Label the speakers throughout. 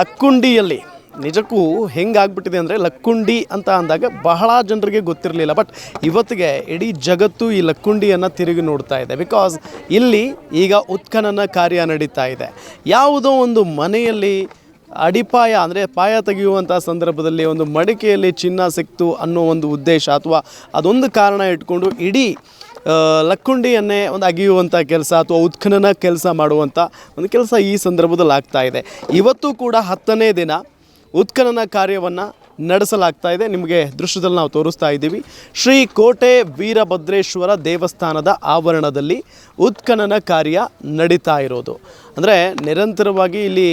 Speaker 1: ಲಕ್ಕುಂಡಿಯಲ್ಲಿ. ನಿಜಕ್ಕೂ ಹೆಂಗಾಗ್ಬಿಟ್ಟಿದೆ ಅಂದರೆ ಲಕ್ಕುಂಡಿ ಅಂತ ಅಂದಾಗ ಬಹಳ ಜನರಿಗೆ ಗೊತ್ತಿರಲಿಲ್ಲ, ಬಟ್ ಇವತ್ತಿಗೆ ಇಡೀ ಜಗತ್ತು ಈ ಲಕ್ಕುಂಡಿಯನ್ನು ತಿರುಗಿ ನೋಡ್ತಾ ಇದೆ. ಬಿಕಾಸ್ ಇಲ್ಲಿ ಈಗ ಉತ್ಖನನ ಕಾರ್ಯ ನಡೀತಾ ಇದೆ. ಯಾವುದೋ ಒಂದು ಮನೆಯಲ್ಲಿ ಅಡಿಪಾಯ ಅಂದರೆ ಪಾಯ ತೆಗೆಯುವಂಥ ಸಂದರ್ಭದಲ್ಲಿ ಒಂದು ಮಡಿಕೆಯಲ್ಲಿ ಚಿನ್ನ ಸಿಕ್ತು ಅನ್ನೋ ಒಂದು ಉದ್ದೇಶ ಅಥವಾ ಅದೊಂದು ಕಾರಣ ಇಟ್ಕೊಂಡು ಇಡೀ ಲಕ್ಕುಂಡಿಯನ್ನೇ ಒಂದು ಅಗಿಯುವಂಥ ಕೆಲಸ ಅಥವಾ ಉತ್ಖನನ ಕೆಲಸ ಮಾಡುವಂಥ ಒಂದು ಕೆಲಸ ಈ ಸಂದರ್ಭದಲ್ಲಿ ಆಗ್ತಾ ಇದೆ. ಇವತ್ತು ಕೂಡ ಹತ್ತನೇ ದಿನ ಉತ್ಖನನ ಕಾರ್ಯವನ್ನು ನಡೆಸಲಾಗ್ತಾ ಇದೆ. ನಿಮಗೆ ದೃಶ್ಯದಲ್ಲಿ ನಾವು ತೋರಿಸ್ತಾ ಇದ್ದೀವಿ. ಶ್ರೀ ಕೋಟೆ ವೀರಭದ್ರೇಶ್ವರ ದೇವಸ್ಥಾನದ ಆವರಣದಲ್ಲಿ ಉತ್ಖನನ ಕಾರ್ಯ ನಡೀತಾ ಇರೋದು. ಅಂದರೆ ನಿರಂತರವಾಗಿ ಇಲ್ಲಿ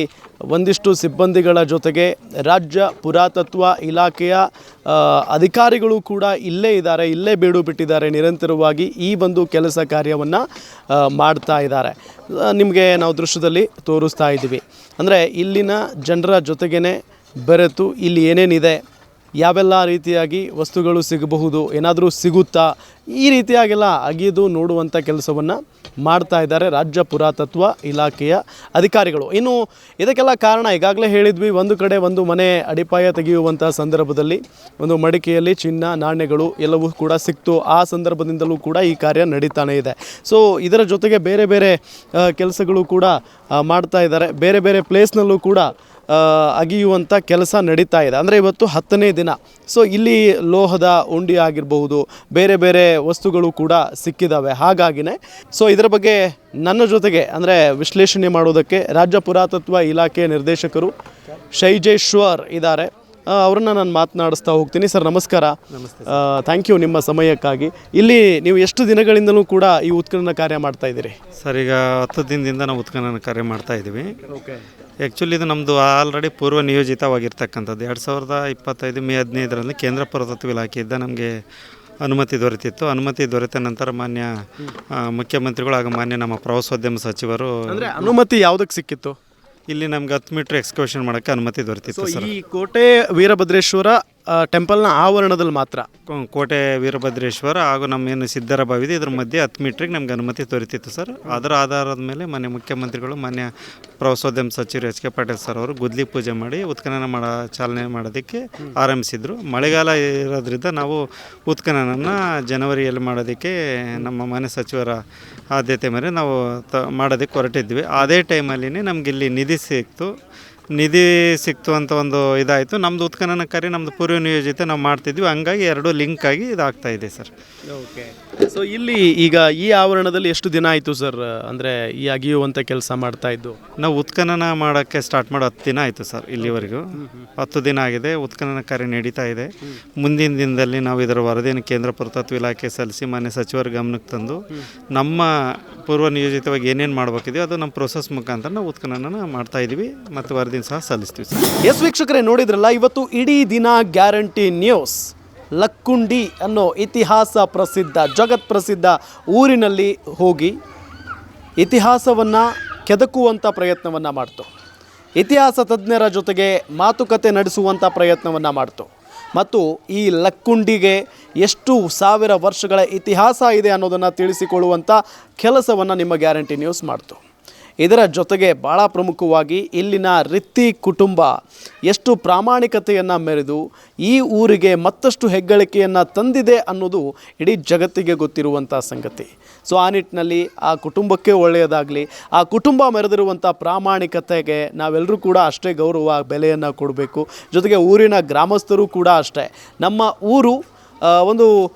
Speaker 1: ಒಂದಿಷ್ಟು ಸಿಬ್ಬಂದಿಗಳ ಜೊತೆಗೆ ರಾಜ್ಯ ಪುರಾತತ್ವ ಇಲಾಖೆಯ ಅಧಿಕಾರಿಗಳು ಕೂಡ ಇಲ್ಲೇ ಇದ್ದಾರೆ, ಇಲ್ಲೇ ಬೀಡು ಬಿಟ್ಟಿದ್ದಾರೆ, ನಿರಂತರವಾಗಿ ಈ ಒಂದು ಕೆಲಸ ಕಾರ್ಯವನ್ನು ಮಾಡ್ತಾ ಇದ್ದಾರೆ. ನಿಮಗೆ ನಾವು ದೃಶ್ಯದಲ್ಲಿ ತೋರಿಸ್ತಾ ಇದ್ದೀವಿ. ಅಂದರೆ ಇಲ್ಲಿನ ಜನರ ಜೊತೆಗೇ ಬೆರೆತು ಇಲ್ಲಿ ಏನೇನಿದೆ, ಯಾವೆಲ್ಲ ರೀತಿಯಾಗಿ ವಸ್ತುಗಳು ಸಿಗಬಹುದು, ಏನಾದರೂ ಸಿಗುತ್ತಾ, ಈ ರೀತಿಯಾಗೆಲ್ಲ ಅಗಿದು ನೋಡುವಂಥ ಕೆಲಸವನ್ನು ಮಾಡ್ತಾ ಇದ್ದಾರೆ ರಾಜ್ಯ ಪುರಾತತ್ವ ಇಲಾಖೆಯ ಅಧಿಕಾರಿಗಳು. ಇನ್ನು ಇದಕ್ಕೆಲ್ಲ ಕಾರಣ ಈಗಾಗಲೇ ಹೇಳಿದ್ವಿ, ಒಂದು ಕಡೆ ಒಂದು ಮನೆ ಅಡಿಪಾಯ ತೆಗೆಯುವಂಥ ಸಂದರ್ಭದಲ್ಲಿ, ಒಂದು ಮಡಿಕೆಯಲ್ಲಿ ಚಿನ್ನ, ನಾಣ್ಯಗಳು ಎಲ್ಲವೂ ಕೂಡ ಸಿಕ್ತು. ಆ ಸಂದರ್ಭದಿಂದಲೂ ಕೂಡ ಈ ಕಾರ್ಯ ನಡೀತಾನೆ ಇದೆ. ಸೊ ಇದರ ಜೊತೆಗೆ ಬೇರೆ ಬೇರೆ ಕೆಲಸಗಳು ಕೂಡ ಮಾಡ್ತಾ ಇದ್ದಾರೆ. ಬೇರೆ ಬೇರೆ ಪ್ಲೇಸ್ನಲ್ಲೂ ಕೂಡ ಅಗಿಯುವಂಥ ಕೆಲಸ ನಡೀತಾ ಇದೆ. ಅಂದರೆ ಇವತ್ತು ಹತ್ತನೇ ದಿನ. ಸೊ ಇಲ್ಲಿ ಲೋಹದ ಉಂಡಿ ಆಗಿರಬಹುದು, ಬೇರೆ ಬೇರೆ ವಸ್ತುಗಳು ಕೂಡ ಸಿಕ್ಕಿದ್ದಾವೆ ಹಾಗಾಗಿನೇ ಸೊ ಇದರ ಬಗ್ಗೆ ನನ್ನ ಜೊತೆಗೆ, ಅಂದರೆ ವಿಶ್ಲೇಷಣೆ ಮಾಡೋದಕ್ಕೆ ರಾಜ್ಯ ಪುರಾತತ್ವ ಇಲಾಖೆ ನಿರ್ದೇಶಕರು ಶೈಜೇಶ್ವರ್ ಇದ್ದಾರೆ. ಅವರನ್ನು ನಾನು ಮಾತನಾಡಿಸ್ತಾ ಹೋಗ್ತೀನಿ. ಸರ್ ನಮಸ್ಕಾರ. ಥ್ಯಾಂಕ್ ಯು ನಿಮ್ಮ ಸಮಯಕ್ಕಾಗಿ. ಇಲ್ಲಿ ನೀವು ಎಷ್ಟು ದಿನಗಳಿಂದಲೂ ಕೂಡ ಈ ಉತ್ಖನನ ಕಾರ್ಯ ಮಾಡ್ತಾ ಇದ್ದೀರಿ?
Speaker 2: ಸರ್ ಈಗ ಹತ್ತು ದಿನದಿಂದ ನಾವು ಉತ್ಖನನ ಕಾರ್ಯ ಮಾಡ್ತಾ ಇದ್ದೀವಿ. ಆ್ಯಕ್ಚುಲಿ ಇದು ನಮ್ಮದು ಆಲ್ರೆಡಿ ಪೂರ್ವ ನಿಯೋಜಿತವಾಗಿರ್ತಕ್ಕಂಥದ್ದು. ಎರಡು ಸಾವಿರದ ಇಪ್ಪತ್ತೈದು ಮೇ ಹದಿನೈದರಲ್ಲಿ ಕೇಂದ್ರ ಪುರಾತತ್ವ ಇಲಾಖೆಯಿಂದ ನಮಗೆ ಅನುಮತಿ ದೊರೆತಿತ್ತು. ಅನುಮತಿ ದೊರೆತ ನಂತರ ಮಾನ್ಯ ಮುಖ್ಯಮಂತ್ರಿಗಳು ಹಾಗೂ ಮಾನ್ಯ ನಮ್ಮ ಪ್ರವಾಸೋದ್ಯಮ ಸಚಿವರು
Speaker 1: ಅನುಮತಿ ಯಾವುದಕ್ಕೆ ಸಿಕ್ಕಿತ್ತು?
Speaker 2: ಇಲ್ಲಿ ನಮ್ಗೆ ಹತ್ತು ಮೀಟ್ರ್ ಎಕ್ಸ್ಕರ್ಷನ್ ಮಾಡೋಕ್ಕೆ ಅನುಮತಿ ದೊರೆತಿತ್ತು ಸರ್.
Speaker 1: ಈ ಕೋಟೆ ವೀರಭದ್ರೇಶ್ವರ ಟೆಂಪಲ್ನ ಆವರಣದಲ್ಲಿ ಮಾತ್ರ.
Speaker 2: ಕೋಟೆ ವೀರಭದ್ರೇಶ್ವರ ಹಾಗೂ ನಮ್ಮ ಏನು ಸಿದ್ದರ ಬಾವಿ ಇದೆ ಇದ್ರ ಮಧ್ಯೆ ಹತ್ತು ಮೀಟ್ರಿಗೆ ನಮ್ಗೆ ಅನುಮತಿ ದೊರೆತಿತ್ತು ಸರ್. ಅದರ ಆಧಾರದ ಮೇಲೆ ಮಾನ್ಯ ಮುಖ್ಯಮಂತ್ರಿಗಳು, ಮಾನ್ಯ ಪ್ರವಾಸೋದ್ಯಮ ಸಚಿವರು ಎಚ್ ಕೆ ಪಾಟೀಲ್ ಸರ್ ಅವರು ಗುದ್ಲಿ ಪೂಜೆ ಮಾಡಿ ಉತ್ಖನನ ಮಾಡ, ಚಾಲನೆ ಮಾಡೋದಕ್ಕೆ ಆರಂಭಿಸಿದರು. ಮಳೆಗಾಲ ಇರೋದ್ರಿಂದ ನಾವು ಉತ್ಖನನ ಜನವರಿಯಲ್ಲಿ ಮಾಡೋದಕ್ಕೆ ನಮ್ಮ ಮನೆ ಸಚಿವರ ಆದ್ಯತೆ ಮೇಲೆ ನಾವು ತ, ಮಾಡೋದಕ್ಕೆ ಹೊರಟಿದ್ವಿ. ಅದೇ ಟೈಮಲ್ಲಿ ನಮಗಿಲ್ಲಿ ನಿಧಿ ಸಿಕ್ತು. ನಿಧಿ ಸಿಕ್ತು ಅಂತ ಒಂದು ಇದಾಯಿತು. ನಮ್ಮದು ಉತ್ಖನನ ಕಾರ್ಯ ನಮ್ಮದು ಪೂರ್ವ ನಿಯೋಜಿತ ನಾವು ಮಾಡ್ತಿದ್ವಿ. ಹಂಗಾಗಿ ಎರಡು ಲಿಂಕ್ ಆಗಿ ಇದಾಗ್ತಾ ಇದೆ ಸರ್.
Speaker 1: ಓಕೆ. ಸೊ ಇಲ್ಲಿ ಈಗ ಈ ಆವರಣದಲ್ಲಿ ಎಷ್ಟು ದಿನ ಆಯಿತು ಸರ್? ಅಂದರೆ ಈ ಅಗಿಯುವಂಥ ಕೆಲಸ ಮಾಡ್ತಾ ಇದ್ದು?
Speaker 2: ನಾವು ಉತ್ಖನನ ಮಾಡೋಕ್ಕೆ ಸ್ಟಾರ್ಟ್ ಮಾಡೋ ಹತ್ತು ದಿನ ಆಯಿತು ಸರ್ ಇಲ್ಲಿವರೆಗೂ. ಹತ್ತು ದಿನ ಆಗಿದೆ. ಉತ್ಖನನ ಕಾರ್ಯ ನಡೀತಾ ಇದೆ. ಮುಂದಿನ ದಿನದಲ್ಲಿ ನಾವು ಇದರ ವರದಿಯನ್ನು ಕೇಂದ್ರ ಪುರಾತತ್ವ ಇಲಾಖೆ ಸಲ್ಲಿಸಿ ಮಾನ್ಯ ಸಚಿವರ ಗಮನಕ್ಕೆ ತಂದು ನಮ್ಮ ಪೂರ್ವ ನಿಯೋಜಿತವಾಗಿ ಏನೇನು ಮಾಡಬೇಕಿದೆಯೋ ಅದು ನಮ್ಮ ಪ್ರೊಸೆಸ್ ಮುಖಾಂತರ ನಾವು ಉತ್ಖನನ ಮಾಡ್ತಾ ಇದ್ದೀವಿ ಮತ್ತು ವರದಿನ ಸಹ ಸಲ್ಲಿಸ್ತೀವಿ ಸರ್.
Speaker 1: ಎಸ್ ವೀಕ್ಷಕರೇ, ನೋಡಿದ್ರಲ್ಲ, ಇವತ್ತು ಇಡೀ ದಿನ ಗ್ಯಾರಂಟಿ ನ್ಯೂಸ್. ಲಕ್ಕುಂಡಿ ಅನ್ನೋ ಇತಿಹಾಸ ಪ್ರಸಿದ್ಧ, ಜಗತ್ ಪ್ರಸಿದ್ಧ ಊರಿನಲ್ಲಿ ಹೋಗಿ ಇತಿಹಾಸವನ್ನು ಕೆದಕುವಂಥ ಪ್ರಯತ್ನವನ್ನು ಮಾಡ್ತು. ಇತಿಹಾಸ ತಜ್ಞರ ಜೊತೆಗೆ ಮಾತುಕತೆ ನಡೆಸುವಂಥ ಪ್ರಯತ್ನವನ್ನು ಮಾಡ್ತು. ಮತ್ತು ಈ ಲಕ್ಕುಂಡಿಗೆ ಎಷ್ಟು ಸಾವಿರ ವರ್ಷಗಳ ಇತಿಹಾಸ ಇದೆ ಅನ್ನೋದನ್ನು ತಿಳಿಸಿಕೊಳ್ಳುವಂಥ ಕೆಲಸವನ್ನು ನಿಮ್ಮ ಗ್ಯಾರಂಟಿ ನ್ಯೂಸ್ ಮಾಡ್ತು. ಇದರ ಜೊತೆಗೆ ಭಾಳ ಪ್ರಮುಖವಾಗಿ ಇಲ್ಲಿನ ರಿತ್ತಿ ಕುಟುಂಬ ಎಷ್ಟು ಪ್ರಾಮಾಣಿಕತೆಯನ್ನು ಮೆರೆದು ಈ ಊರಿಗೆ ಮತ್ತಷ್ಟು ಹೆಗ್ಗಳಿಕೆಯನ್ನು ತಂದಿದೆ ಅನ್ನೋದು ಇಡೀ ಜಗತ್ತಿಗೆ ಗೊತ್ತಿರುವಂಥ ಸಂಗತಿ. ಸೊ ಆ ನಿಟ್ಟಿನಲ್ಲಿ ಆ ಕುಟುಂಬಕ್ಕೆ ಒಳ್ಳೆಯದಾಗಲಿ, ಆ ಕುಟುಂಬ ಮೆರೆದಿರುವಂಥ ಪ್ರಾಮಾಣಿಕತೆಗೆ ನಾವೆಲ್ಲರೂ ಕೂಡ ಅಷ್ಟೇ ಗೌರವ, ಬೆಲೆಯನ್ನು ಕೊಡಬೇಕು. ಜೊತೆಗೆ ಊರಿನ ಗ್ರಾಮಸ್ಥರು ಕೂಡ ಅಷ್ಟೇ. ನಮ್ಮ ಊರು ಒಂದು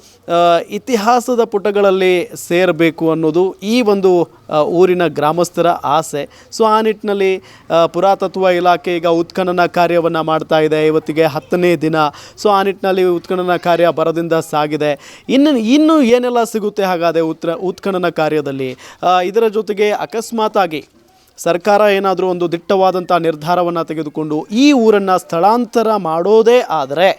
Speaker 1: ಇತಿಹಾಸದ ಪುಟಗಳಲ್ಲಿ ಸೇರಬೇಕು ಅನ್ನೋದು ಈ ಒಂದು ಊರಿನ ಗ್ರಾಮಸ್ಥರ ಆಸೆ. ಸೊ, ಆ ನಿಟ್ಟಿನಲ್ಲಿ ಪುರಾತತ್ವ ಇಲಾಖೆ ಈಗ ಉತ್ಖನನ ಕಾರ್ಯವನ್ನು ಮಾಡ್ತಾ ಇದೆ, ಇವತ್ತಿಗೆ ಹತ್ತನೇ ದಿನ. ಸೊ, ಆ ನಿಟ್ಟಿನಲ್ಲಿ ಉತ್ಖನನ ಕಾರ್ಯ ಬರದಿಂದ ಸಾಗಿದೆ. ಇನ್ನು, ಇನ್ನೂ ಏನೆಲ್ಲ ಸಿಗುತ್ತೆ ಹಾಗಾದರೆ ಉತ್ರ, ಉತ್ಖನನ ಕಾರ್ಯದಲ್ಲಿ? ಇದರ ಜೊತೆಗೆ ಅಕಸ್ಮಾತಾಗಿ ಸರ್ಕಾರ ಏನಾದರೂ ಒಂದು ದಿಟ್ಟವಾದಂಥ ನಿರ್ಧಾರವನ್ನು ತೆಗೆದುಕೊಂಡು ಈ ಊರನ್ನು ಸ್ಥಳಾಂತರ ಮಾಡೋದೇ ಆದರೆ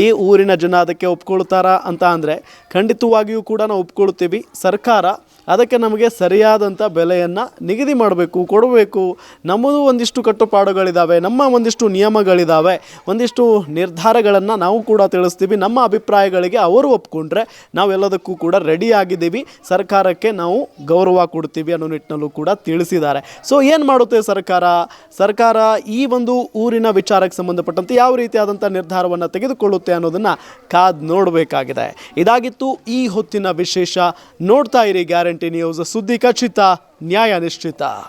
Speaker 1: ಈ ಊರಿನ ಜನ ಅದಕ್ಕೆ ಒಪ್ಕೊಳ್ತಾರಾ ಅಂತ ಅಂದರೆ ಖಂಡಿತವಾಗಿಯೂ ಕೂಡ ನಾವು ಒಪ್ಕೊಳ್ತೀವಿ. ಸರ್ಕಾರ ಅದಕ್ಕೆ ನಮಗೆ ಸರಿಯಾದಂಥ ಬೆಲೆಯನ್ನು ನಿಗದಿ ಮಾಡಬೇಕು, ಕೊಡಬೇಕು. ನಮ್ಮದು ಒಂದಿಷ್ಟು ಕಟ್ಟುಪಾಡುಗಳಿದ್ದಾವೆ ನಮ್ಮ ಒಂದಿಷ್ಟು ನಿಯಮಗಳಿದ್ದಾವೆ ಒಂದಿಷ್ಟು ನಿರ್ಧಾರಗಳನ್ನು ನಾವು ಕೂಡ ತಿಳಿಸ್ತೀವಿ. ನಮ್ಮ ಅಭಿಪ್ರಾಯಗಳಿಗೆ ಅವರು ಒಪ್ಕೊಂಡ್ರೆ ನಾವೆಲ್ಲದಕ್ಕೂ ಕೂಡ ರೆಡಿ ಆಗಿದ್ದೀವಿ. ಸರ್ಕಾರಕ್ಕೆ ನಾವು ಗೌರವ ಕೊಡ್ತೀವಿ ಅನ್ನೋ ನಿಟ್ಟಿನಲ್ಲೂ ಕೂಡ ತಿಳಿಸಿದ್ದಾರೆ. ಸೊ ಏನು ಮಾಡುತ್ತೆ ಸರ್ಕಾರ? ಸರ್ಕಾರ ಈ ಒಂದು ಊರಿನ ವಿಚಾರಕ್ಕೆ ಸಂಬಂಧಪಟ್ಟಂತೆ ಯಾವ ರೀತಿಯಾದಂಥ ನಿರ್ಧಾರವನ್ನು ತೆಗೆದುಕೊಳ್ಳುತ್ತೆ ಅನ್ನೋದನ್ನು ಕಾದ್ ನೋಡಬೇಕಾಗಿದೆ. ಇದಾಗಿತ್ತು ಈ ಹೊತ್ತಿನ ವಿಶೇಷ. ನೋಡ್ತಾ ಇರಿ ಗ್ಯಾರಂಟಿ ನ್ಯೂಸ್. ಸುದ್ದಿ ಖಚಿತ, ನ್ಯಾಯ ನಿಶ್ಚಿತ.